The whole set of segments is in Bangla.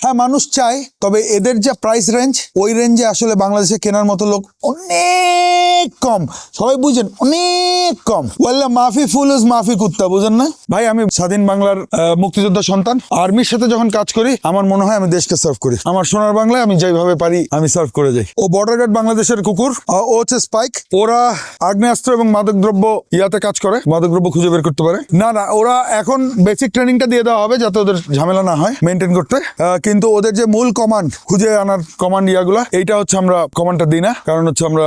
হ্যাঁ মানুষ চায়, তবে এদের যে প্রাইস রেঞ্জ ওই রেঞ্জে আসলে বাংলাদেশে কেনার মতো লোক অনেক কম। সবাই বুঝেন, অনেক কম। ওয়াল্লা মাফি ফুল ইজ মাফি কুত্তা, বুঝেন না? ভাই, আমি স্বাধীন বাংলার মুক্তিযোদ্ধা সন্তান। আর্মির সাথে যখন কাজ করি, আমার মনে হয় আমি দেশকে সার্ভ করি। আমার সোনার বাংলায় আমি যেভাবে পারি, আমি সার্ভ করে যাই। ও বর্ডার গার্ড বাংলাদেশের কুকুর ও হচ্ছে স্পাইক ওরা আগ্নেয়াস্ত্র এবং মাদক দ্রব্য ইয়াতে কাজ করে মাদক দ্রব্য খুঁজে বের করতে পারে। না না, ওরা এখন বেসিক ট্রেনিংটা দিয়ে দেওয়া হবে, যাতে ওদের ঝামেলা না হয় মেনটেন করতে। কিন্তু ওদের যে মূল কমান্ড খুঁজে আনার কমান্ড ইয়াগুলা এইটা হচ্ছে আমরা কমান্ডটা দিই না। কারণ হচ্ছে আমরা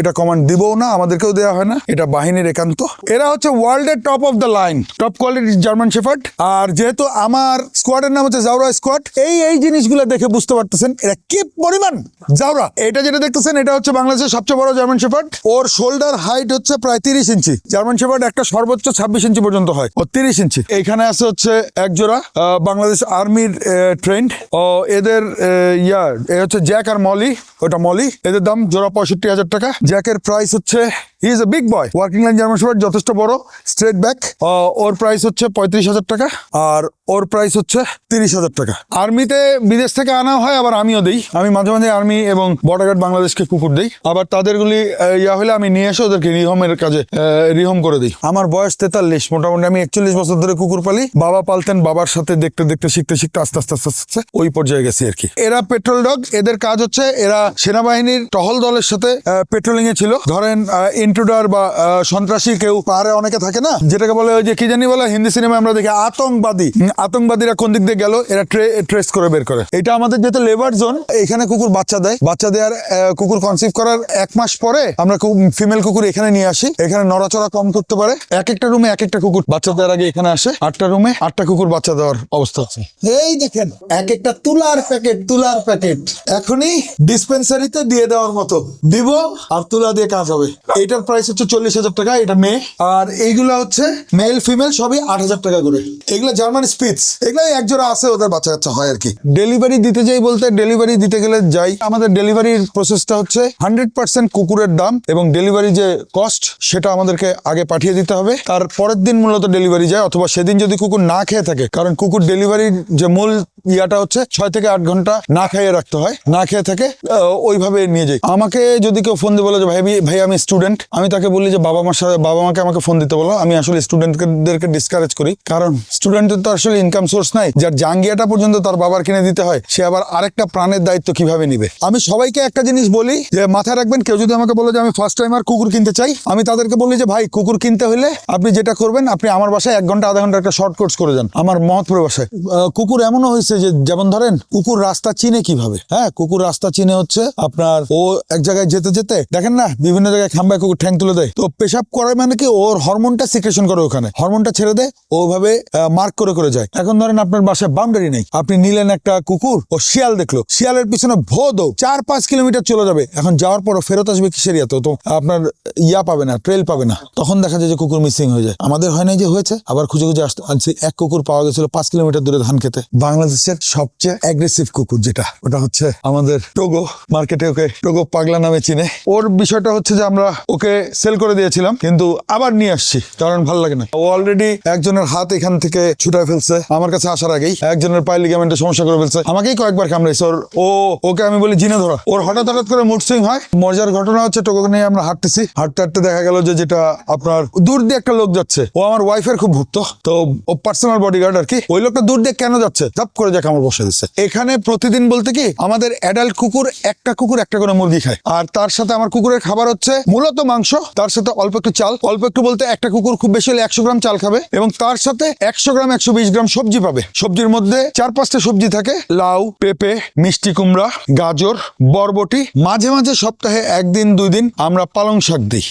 এটা কমান্ড দিবও না আমাদেরকেও দেওয়া হয় না। এটা বাহিনীর একান্ত। এরা হচ্ছে ওয়ার্ল্ডের top of the line top quality German shepherd আর যেহেতু আমার স্কোয়াডের নাম হচ্ছে জাউরা স্কোয়াড এই এই জিনিসগুলো দেখে বুঝতে পারতেছেন এরা কি পরিমাণ জাউরা এটা যেটা দেখতেছেন এটা হচ্ছে বাংলাদেশের সবচেয়ে বড় জার্মান শেফার্ড ওর শোল্ডার হাইট হচ্ছে প্রায় তিরিশ ইঞ্চি। জার্মান শেফার্ড একটা সর্বোচ্চ ছাব্বিশ ইঞ্চি পর্যন্ত হয় ও তিরিশ ইঞ্চি। এখানে আছে হচ্ছে এক জোড়া আহ, বাংলাদেশ আর্মির ট্রেন্ড ও, এদের ইয়া, এ হচ্ছে জ্যাক আর মলি ওটা মলি এদের দাম জোড়া পঁয়ষট্টি হাজার টাকা। জ্যাকের প্রাইস হচ্ছে he is a big boy working line German shepherd যথেষ্ট বড় স্ট্রেট ব্যাক ওর প্রাইস হচ্ছে পঁয়ত্রিশ হাজার টাকা, আর ওর প্রাইস হচ্ছে তিরিশ হাজার টাকা। আর্মিতে বিদেশ থেকে আনা হয়, আবার আমিও দিই। আমি মাঝে মাঝে আর্মি এবং বর্ডার গার্ড বাংলাদেশকে কুকুর দিই। আবার তাদেরগুলি ইয়া হলে আমি নিয়ে এসে ওদেরকে রিহমের কাজে রিহোম করে দিই। আমার বয়স তেতাল্লিশ, মোটামুটি আমি একচল্লিশ বছর ধরে কুকুর পালি। বাবা পালতেন, বাবার সাথে দেখতে দেখতে, শিখতে শিখতে, আস্তে আস্তে আস্তে আস্তে ওই পর্যায়ে গেছি আর কি। এরা পেট্রোল ডগ এদের কাজ হচ্ছে, এরা সেনাবাহিনীর টহল দলের সাথে পেট্রোলিং এ ছিল। ধরেন ইন্ট্রুডার বা সন্ত্রাসী কেউ পাহাড়ে অনেকে থাকে না, যেটাকে বলে যে কি জানি বলে, হিন্দি সিনেমায় আমরা দেখি আতঙ্কবাদী। আতঙ্কবাদীরা কোন দিক দিয়ে গেল, এরা ট্রেস করে বের করে। এটা আমাদের যেহেতু লেবার জোন এখানে কুকুর বাচ্চা দেয়। বাচ্চা দেওয়ার কুকুর কনসিভ করার এক মাস পরে আমরা ফিমেল কুকুর এখানে নিয়ে আসি। এখানে নড়াচড়া কম করতে পারে। এক একটা রুমে এক একটা কুকুর বাচ্চা দেওয়ার আগে এখানে আসে। আটটা রুমে আটটা কুকুর বাচ্চা দেওয়ার অবস্থা আছে। এই দেখেন, এক একটা তুলার প্যাকেট তুলার প্যাকেট এখনই ডিসপেন্সারিতে দিয়ে দেওয়ার মতো। দিব আর তুলা দিয়ে কাজ হবে। এটার প্রাইস হচ্ছে চল্লিশ হাজার টাকা, এটা মেয়ে। আর এইগুলা হচ্ছে মেল ফিমেল সবই আট হাজার টাকা করে। এগুলো জার্মান স্পিচ এগুলো এক জোড়া আছে, ওদের বাচ্চা কাচ্চা হয় আর কি। ডেলিভারি দিতে যাই বলতে ডেলিভারি দিতে গেলে যাই। আমাদের ডেলিভারির প্রসেসটা হচ্ছে হান্ড্রেড পার্সেন্ট কুকুরের দাম এবং ডেলিভারি যে কস্ট সেটা আমাদেরকে আগে পাঠিয়ে দিতে হবে। তার পরের দিন মূলত ডেলিভারি যায়, অথবা সেদিন যদি কুকুর না খেয়ে থাকে, কারণ কুকুর ডেলিভারির যে মূল ইয়াটা হচ্ছে ছয় থেকে আট ঘণ্টা না খাইয়ে রাখতে হয়, না খেয়ে থাকে ওইভাবে নিয়ে যাই। আমাকে যদি কেউ ফোন দিয়ে বলে যে, ভাই ভাই, আমি স্টুডেন্ট আমি তাকে বলি যে, বাবা মার সাথে বাবা মাকে আমাকে ফোন দিতে বলো, আমি আসলে স্টুডেন্টদেরকে ডিসকারেজ করি। কারণ স্টুডেন্টের তো আসলে ইনকাম সোর্স নাই, যার জাঙ্গিয়াটা পর্যন্ত তার বাবার কিনে দিতে হয়, সে আবার আরেকটা প্রাণের দায়িত্ব কীভাবে নিবে? আমি সবাইকে একটা জিনিস বলি যে, মাথায় রাখবেন, কেউ যদি আমাকে বলে যে, আমি ফার্স্ট টাইম আর কুকুর কিনতে চাই, আমি তাদেরকে বলি যে, ভাই, কুকুর কিনতে হলে আপনি যেটা করবেন, আপনি আমার বাসায় এক ঘণ্টা, আধা ঘণ্টা একটা শর্ট কোর্স করে যান। আমার মহৎপুরের বাসায় কুকুর এমনও হয়েছে যে, যেমন ধরেন, কুকুর রাস্তা চিনে কীভাবে? হ্যাঁ কুকুর রাস্তা চিনে হচ্ছে আপনার ও এক জায়গায় যেতে যেতে, দেখেন না, বিভিন্ন জায়গায় খাম্বায় কুকুর ঠ্যাং তুলে দেয়। তো পেশাব করে মানে কি? ওর হরমোনটা সিক্রেশন করে ওখানে। হরমোনটা ছেড়ে দেয়, ওভাবে মার্ক করে করে যায়। এখন ধরেন আপনার বাসায় বাউন্ডারি নেই। আপনি নিলেন একটা কুকুর, ও শিয়াল দেখল। শিয়ালের পিছনে ভো দৌ চার পাঁচ কিলোমিটার চলে যাবে। এখন যাওয়ার পর ফেরত আসবে কিসের ইয়াতে? তো আপনার ইয়া পাবে না ট্রেল পাবে না। তখন দেখা যায় যে কুকুর মিসিং হয়ে যায়। আমাদের হয় নাই যে হয়েছে, আবার খুঁজে খুঁজে আসতে আনছি, এক কুকুর পাওয়া গেছিল পাঁচ কিলোমিটার দূরে ধান খেতে। বাংলাদেশের সবচেয়ে অ্যাগ্রেসিভ কুকুর যেটা, ওটা হচ্ছে আমাদের টোগো মার্কেটে ওকে টোগো পাগলা নামে চিনে। ওর বিষয়টা হচ্ছে যে আমরা ওকে সেল করে দিয়েছিলাম, কিন্তু আবার নিয়ে আসছি, কারণ ভালো লাগে না। ও অলরেডি একজনের হাত এখান থেকে ছুটায় ফেলছে, আমার কাছে আসার আগেই একজনের পায়ে লিগামেন্টে সমস্যা করে ফেলছে। আমাকেই কয়েকবার কামড়েছে ওর, ও, ওকে আমি বলি জিনে ধরা। ওর হঠাৎ হঠাৎ করে মুড সুইং হয়। মজার ঘটনা হচ্ছে টোকোকে নিয়ে আমরা হাঁটতেছি। হাঁটতে হাঁটতে দেখা গেল যে যেটা আপনার দূর দিয়ে একটা লোক যাচ্ছে। ও আমার ওয়াইফের খুব ভুক্ত, তো ও পার্সোনাল বডিগার্ড আর কি। ওই লোকটা দূর দিয়ে কেন যাচ্ছে? ধাপ করে যাকে আমার বসে দিচ্ছে। এখানে প্রতিদিন বলতে কি, আমাদের অ্যাডাল্ট কুকুর একটা কুকুর একটা করে মুরগি খায়। আর তার সাথে আমার কুকুরের খাবার হচ্ছে মূলত মাংস, তার সাথে অল্প একটু চাল। অল্প একটু বলতে একটা কুকুর খুব বেশি হলে একশো গ্রাম চাল খাবে এবং তার সাথে একশো গ্রাম, একশো বিশ গ্রাম সবজি পাবে। সবজির মধ্যে চার পাঁচটা সবজি থাকে। লাউ, পেঁপে, মিষ্টি কুমড়া, গাজর, বরবটি। মাঝে মাঝে সপ্তাহে একদিন, দুই দিন আমরা পালং শাক দিই।